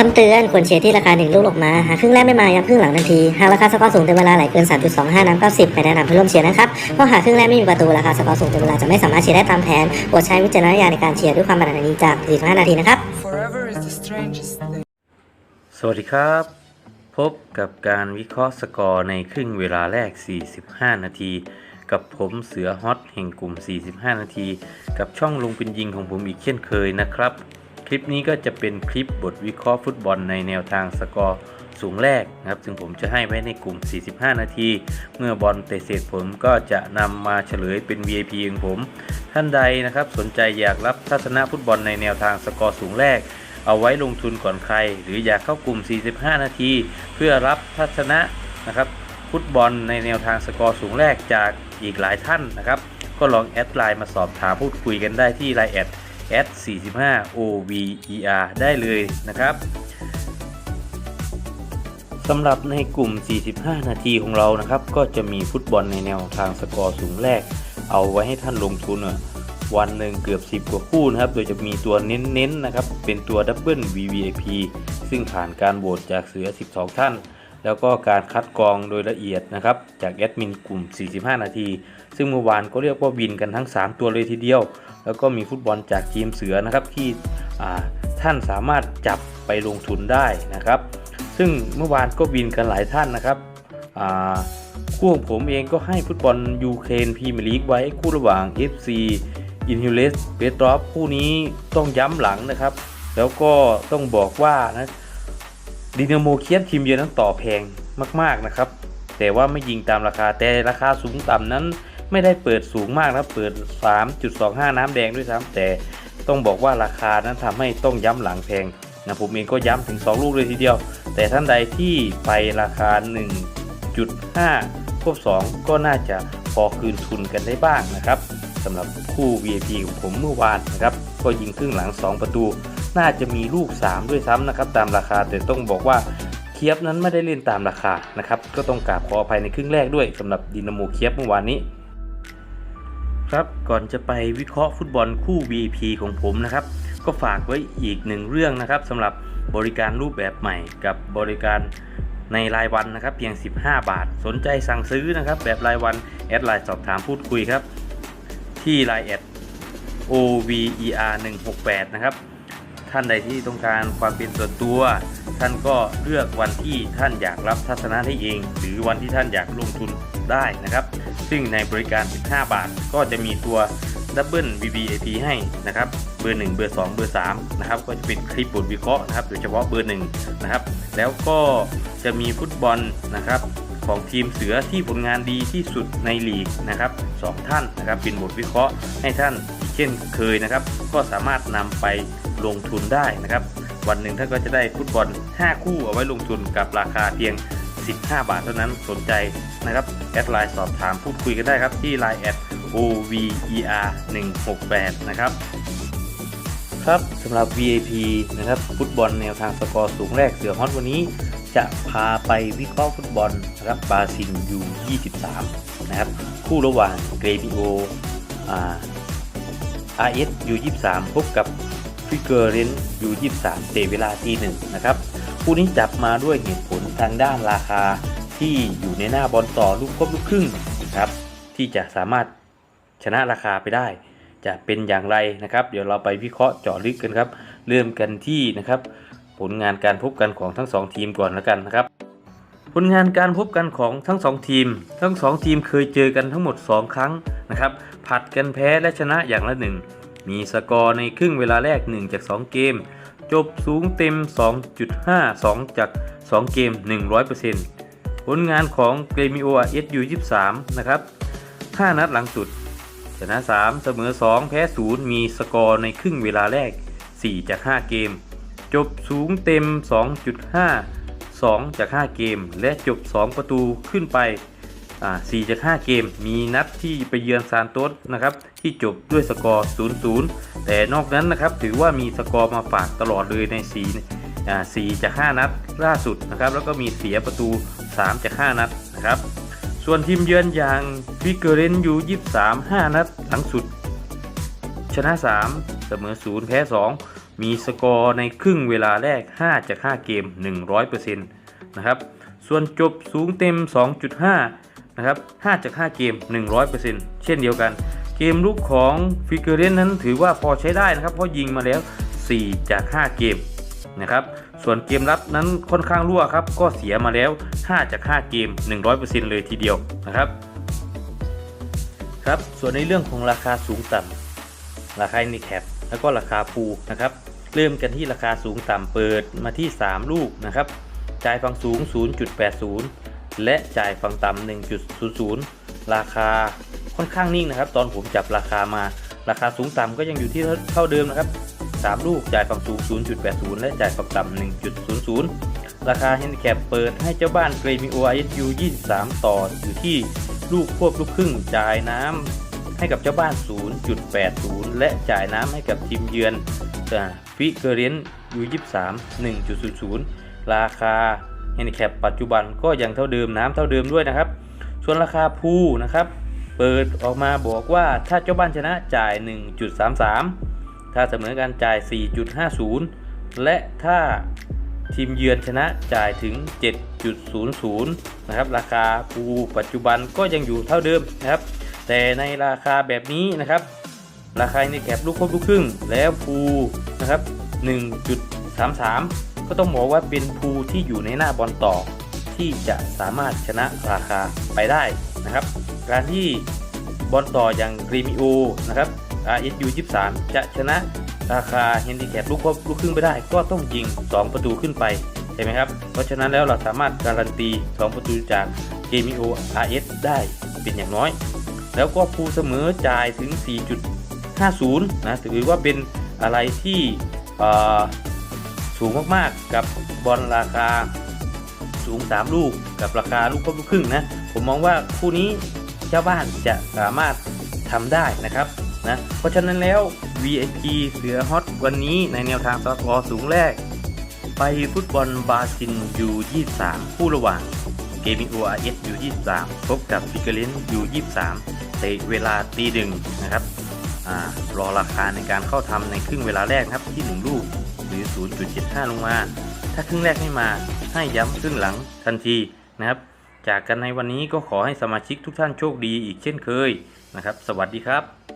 คำเตือนควรเชียร์ที่ราคาหนึ่งลูกออกมา หากครึ่งแรกไม่มายังครึ่งหลังทันที หากราคาสกอร์สูงเต็มเวลาไหลเกิน 3.25 น้ำ90ไม่แนะนำให้ร่วมเชียร์นะครับเพราะหากครึ่งแรกไม่มีประตูราคาสกอร์สูงเต็มเวลาจะไม่สามารถเชียร์ได้ตามแผนโปรดใช้วิจารณญาณในการเชียร์ด้วยความบันดาลจาก45นาทีนะครับ สวัสดีครับ พบกับการวิเคราะห์สกอร์ในครึ่งเวลาแรก 45 นาที กับผมเสือฮอตแห่งกลุ่ม 45 นาที กับช่องลงเป็นยิงของผมอีกเช่นเคยนะครับ คลิปนี้ก็จะเป็นคลิปบทวิเคราะห์ฟุตบอลในแนวทางสกอร์สูงแรกนะครับ ซึ่งผมจะให้ไว้ในกลุ่ม 45 นาที เมื่อบอลเตะเสร็จผมก็จะนำมาเฉลยเป็น VIP ของผม ท่านใดนะครับสนใจอยากรับทัศนะฟุตบอลในแนวทางสกอร์สูงแรก เอาไว้ลงทุนก่อนใคร หรืออยากเข้ากลุ่ม 45 นาที เพื่อรับทัศนะนะครับฟุตบอลในแนวทางสกอร์สูงแรกจากอีกหลายท่านนะครับ ก็ลองแอดไลน์มาสอบถามพูดคุยกันได้ที่ไลน์แอด @45OVER ได้เลยนะครับสำหรับในกลุ่ม 45 นาทีของเรานะครับ ก็จะมีฟุตบอลในแนวทางสกอร์สูงแรก เอาไว้ให้ท่านลงทุนอะวันหนึ่งเกือบ 10 กว่าคู่นะครับ โดยจะมีตัวเน้นๆนะครับ เป็นตัวดับเบิล VVIP ซึ่งผ่านการโหวตจากเสือ 12 ท่าน แล้วก็การคัดกรองโดยละเอียดนะครับ จากแอดมินกลุ่ม 45 นาที ซึ่งเมื่อวานก็เรียกว่าวินกันทั้ง 3 ตัวเลยทีเดียวแล้วก็มีฟุตบอลจากทีมเสือนะครับที่ท่านสามารถจับไปลงทุนได้นะครับ ซึ่งเมื่อวานก็วินกันหลายท่านนะครับคู่ของผมเองก็ให้ฟุตบอลยูเครนพรีเมียร์ลีกไว้คู่ระหว่าง FC อินฮิเลสเปตรอฟคู่นี้ต้องย้ำหลังนะครับ แล้วก็ต้องบอกว่านะดินาโมเคียนทีมเยือนนั้นต่อแพงมากๆนะครับ แต่ว่าไม่ยิงตามราคาแต่ราคาสูงต่ำนั้น ไม่ได้เปิดสูงมากนะเปิด 3.25 น้ำแดงด้วยซ้ำแต่ต้องบอกว่าราคานั้นทำให้ต้องย้ำหลังแพงนะผมเองก็ย้ำถึง 2 ลูกเลยทีเดียว แต่ท่านใดที่ไปราคา 1.5ควบ2 ก็น่าจะพอคืนทุนกันได้บ้างนะครับสำหรับคู่ VIP ของผมเมื่อวานนะครับก็ยิงครึ่งหลัง 2 ประตู น่าจะมีลูก 3 ด้วยซ้ำนะครับตามราคาแต่ต้องบอกว่าเคียบนั้นไม่ได้เล่นตามราคานะครับก็ต้องกราบขออภัยในครึ่งแรกด้วยสำหรับดินาโมเคียบเมื่อวานนี้ ครับก่อนจะไปวิเคราะห์ฟุตบอลคู่ VIP ของผมนะครับ ก็ฝากไว้อีกหนึ่งเรื่องนะครับสำหรับบริการรูปแบบใหม่กับบริการในรายวันนะครับ เพียง 15 บาท สนใจสั่งซื้อนะครับ แบบรายวัน แอดไลน์สอบถามพูดคุยครับ ที่ไลน์แอด OVER 168นะครับ ท่านใดที่ต้องการความเป็นส่วนตัว ท่านก็เลือกวันที่ท่านอยากรับทัศนะให้เอง หรือวันที่ท่านอยากลงทุน ได้นะครับ ซึ่งในบริการ 15 บาท ก็จะมีตัวดับเบิล VVIP ให้นะครับเบอร์ 1 เบอร์ 2 เบอร์3นะครับก็จะเป็นคลิปบทวิเคราะห์นะครับโดยเฉพาะเบอร์ 1 นะครับ แล้วก็จะมีฟุตบอลนะครับของทีมเสือที่ผลงานดีที่สุดในลีกนะครับสองท่านนะครับเป็นบทวิเคราะห์ให้ท่านเช่นเคยนะครับ ก็สามารถนำไปลงทุนได้นะครับ วันหนึ่งท่านก็จะได้ฟุตบอล 5 คู่เอาไว้ลงทุนกับราคาเพียง 15 บาทเท่านั้นสนใจนะครับแอดไลน์สอบถามพูดคุยกันได้ครับที่ Line แอด OVER 168นะครับครับสำหรับ VIP นะครับฟุตบอลแนวทางสกอร์สูงแรกเสือฮอตวันนี้ จะพาไปวิเคราะห์ฟุตบอลนะครับบราซิลยู23นะครับคู่ระหว่างเกรมิโออ่า RS U23 พบกับฟิเกอร์เรน U23 เตะเวลาทีหนึ่งนะครับ คู่นี้จับมาด้วยเหตุผลทางด้านราคาที่อยู่ในหน้าบอลต่อลูกครบลูกครึ่งนะครับที่จะสามารถชนะราคาไปได้ จะเป็นอย่างไรนะครับ เดี๋ยวเราไปวิเคราะห์เจาะลึกกันครับ เริ่มกันที่นะครับผลงานการพบกันของทั้งสองทีมก่อนแล้วกันนะครับ ผลงานการพบกันของทั้งสองทีม ทั้งสองทีมเคยเจอกันทั้งหมด 2 ครั้งนะครับผัดกันแพ้และชนะอย่างละหนึ่งมีสกอร์ในครึ่งเวลาแรก 1 จาก 2 เกม จบสูงเต็ม 2.5 2 จาก 2 เกม 100%ผลงานของเกรมิโอเอสยู23 นะครับ 5 นัดหลังสุด ชนะ 3 เสมอ 2 แพ้ 0 มีสกอร์ในครึ่งเวลาแรก 4 จาก 5 เกม จบสูงเต็ม 2.5 2 จาก 5 เกม และจบ 2 ประตูขึ้นไป อ่า4จาก5เกมมีนัดที่ไปเยือนซานโตสนะครับที่จบด้วยสกอร์ 0-0 แต่นอกนั้นนะครับถือว่ามีสกอร์มาฝากตลอดเลยใน4อ่า4จาก 5 นัดล่าสุดนะครับแล้วก็มีเสียประตู 3 จาก 5 นัดนะครับส่วนทีมเยือนอย่างฟิกเกอร์เรนยู23 5 นัดหลังสุด ชนะ 3 เสมอ 0 แพ้ 2 มีสกอร์ในครึ่งเวลาแรก 5 จาก 5 เกม 100%นะครับส่วนจบสูงเต็ม 2.5 นะครับ5จาก 5 เกม 100%เช่นเดียวกัน เกมลุกของฟิกเกอร์เรนนั้นถือว่าพอใช้ได้นะครับ เพราะยิงมาแล้ว 4 จาก 5 เกมนะครับ ส่วนเกมรับนั้นค่อนข้างรั่วครับ ก็เสียมาแล้ว 5 จาก 5 เกม 100%เลยทีเดียวนะครับครับ ส่วนในเรื่องของราคาสูงต่ำราคาในแคปแล้วก็ราคาปูนะครับ เริ่มกันที่ราคาสูงต่ำเปิดมาที่ 3 ลูกนะครับจ่ายฝั่งสูง 0.80 และจ่ายฝั่งต่ำ1.00 ราคาค่อนข้างนิ่งนะครับ ตอนผมจับราคามา ราคาสูงต่ำก็ยังอยู่ที่เท่าเดิมนะครับ 3 ลูกจ่ายฝั่งสูง 0.80 และจ่ายฝั่งต่ำ1.00 ราคาแฮนดิแคปเปิดให้เจ้าบ้านเกรมิโอ ISU 23 ต่ออยู่ที่ลูกควบลูกครึ่งจ่ายน้ำให้กับเจ้าบ้าน 0.80 และจ่ายน้ำให้กับทีมเยือนฟิเกเรนยู23 1.00 ราคา ฮนดิแคปปัจจุบันก็ยังเท่าเดิมน้ำเท่าเดิมด้วยนะครับ ส่วนราคาพูนะครับ เปิดออกมาบอกว่าถ้าเจ้าบ้านชนะจ่าย 1.33 ถ้าเสมอกันจ่าย 4.50 และถ้าทีมเยือนชนะจ่ายถึง 7.00 นะครับ ราคาปูปัจจุบันก็ยังอยู่เท่าเดิมนะครับ แต่ในราคาแบบนี้นะครับ ราคาในแคปลูกครบลูกครึ่งแล้วภูนะครับ 1.33 ก็ต้องบอกว่าเป็นภูที่อยู่ในหน้าบอลต่อ ที่จะสามารถชนะราคาไปได้นะครับ การที่บอลต่ออย่างรีมิโอนะครับ RSU 23 จะชนะราคาเฮนดิแคปลูกครบลูกครึ่งไปได้ ก็ต้องยิง 2 ประตูขึ้นไปใช่ไหมครับ เพราะฉะนั้นแล้วเราสามารถการันตี 2 ประตูจากเกมิโอ RS ได้เป็นอย่างน้อย แล้วก็ภูเสมอจ่ายถึง 4.50 นะถือว่าเป็นอะไรที่ สูงมากๆ กับบอลราคาสูง 3 ลูก กับราคาลูกครบลูกครึ่งนะผมมองว่าคู่นี้เจ้าบ้านจะสามารถทำได้นะครับนะเพราะฉะนั้นแล้ว VIP เสือฮอตวันนี้ในแนวทางสกอร์สูงแรก ไปฟุตบอลบาซิลยู23คู่ระหว่างเกมิโออาร์เอสยู23พบกับฟิกเกอร์เลนยู23ในเวลาตีหนึ่งนะครับอรอราคาในการเข้าทำในครึ่งเวลาแรกครับที่ 1 ลูก 0.75 ลงมา ถ้าครึ่งแรกไม่มาให้ย้ำครึ่งหลังทันทีนะครับ จากกันในวันนี้ก็ขอให้สมาชิกทุกท่านโชคดีอีกเช่นเคยนะครับ สวัสดีครับ